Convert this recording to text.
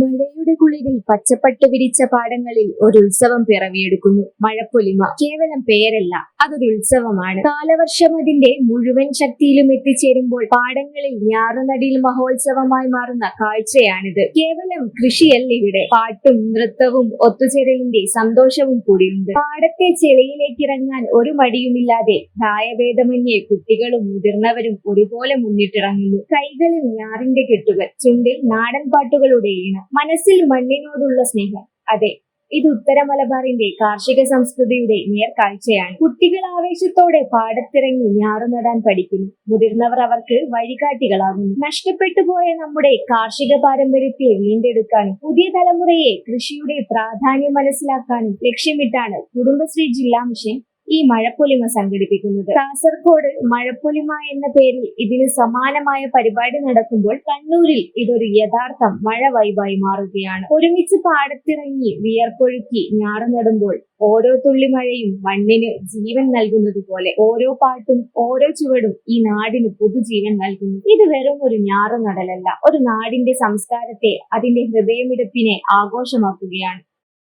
മഴയുടെ കുളിരിൽ പച്ചപ്പട്ട് വിരിച്ച പാടങ്ങളിൽ ഒരു ഉത്സവം പിറവിയെടുക്കുന്നു. മഴപ്പൊലിമ കേവലം പേരല്ല അതൊരു ഉത്സവമാണ്. കാലവർഷം അതിന്റെ മുഴുവൻ ശക്തിയിലും എത്തിച്ചേരുമ്പോൾ പാടങ്ങളിൽ ഞാറുനടിയിൽ മഹോത്സവമായി മാറുന്ന കാഴ്ചയാണിത്. കേവലം കൃഷിയല്ല ഇവിടെ പാട്ടും നൃത്തവും ഒത്തുചേരലിന്റെ സന്തോഷവും കൂടിയുണ്ട്. പാടത്തെ ചെളിയിലേക്ക് ഇറങ്ങാൻ ഒരു മടിയുമില്ലാതെ പ്രായഭേദമന്യേ കുട്ടികളും മുതിർന്നവരും ഒരുപോലെ മുന്നിട്ടിറങ്ങുന്നു. കൈകളിൽ ഞാറിന്റെ കെട്ടുകൾ ചുണ്ടിൽ നാടൻ പാട്ടുകളുടെ ഈണം മനസ്സിൽ മണ്ണിനോടുള്ള സ്നേഹം. അതെ ഇത് ഉത്തര മലബാറിന്റെ കാർഷിക സംസ്കൃതിയുടെ നേർക്കാഴ്ചയാണ്. കുട്ടികൾ ആവേശത്തോടെ പാടത്തിറങ്ങി ഞാറു നടാൻ പഠിക്കുന്നു. മുതിർന്നവർ അവർക്ക് വഴികാട്ടികളാകുന്നു. നഷ്ടപ്പെട്ടു പോയ നമ്മുടെ കാർഷിക പാരമ്പര്യത്തെ വീണ്ടെടുക്കാനും പുതിയ തലമുറയെ കൃഷിയുടെ പ്രാധാന്യം മനസ്സിലാക്കാനും ലക്ഷ്യമിട്ടാണ് കുടുംബശ്രീ ജില്ലാ മിഷൻ ഈ മഴപ്പൊലിമ സംഘടിപ്പിക്കുന്നത്. കാസർഗോഡ് മഴപ്പൊലിമ എന്ന പേരിൽ ഇതിന് സമാനമായ പരിപാടി നടക്കുമ്പോൾ കണ്ണൂരിൽ ഇതൊരു യഥാർത്ഥം മഴ വൈബായി മാറുകയാണ്. ഒരുമിച്ച് പാടത്തിറങ്ങി വിയർപ്പൊഴുക്കി ഞാറു നടുമ്പോൾ ഓരോ തുള്ളി മഴയും മണ്ണിന് ജീവൻ നൽകുന്നത് പോലെ ഓരോ പാട്ടും ഓരോ ചുവടും ഈ നാടിന് പുതുജീവൻ നൽകുന്നു. ഇത് വെറും ഒരു ഞാറു നടലല്ല. ഒരു നാടിന്റെ സംസ്കാരത്തെ അതിന്റെ ഹൃദയമിടപ്പിനെ ആഘോഷമാക്കുകയാണ്.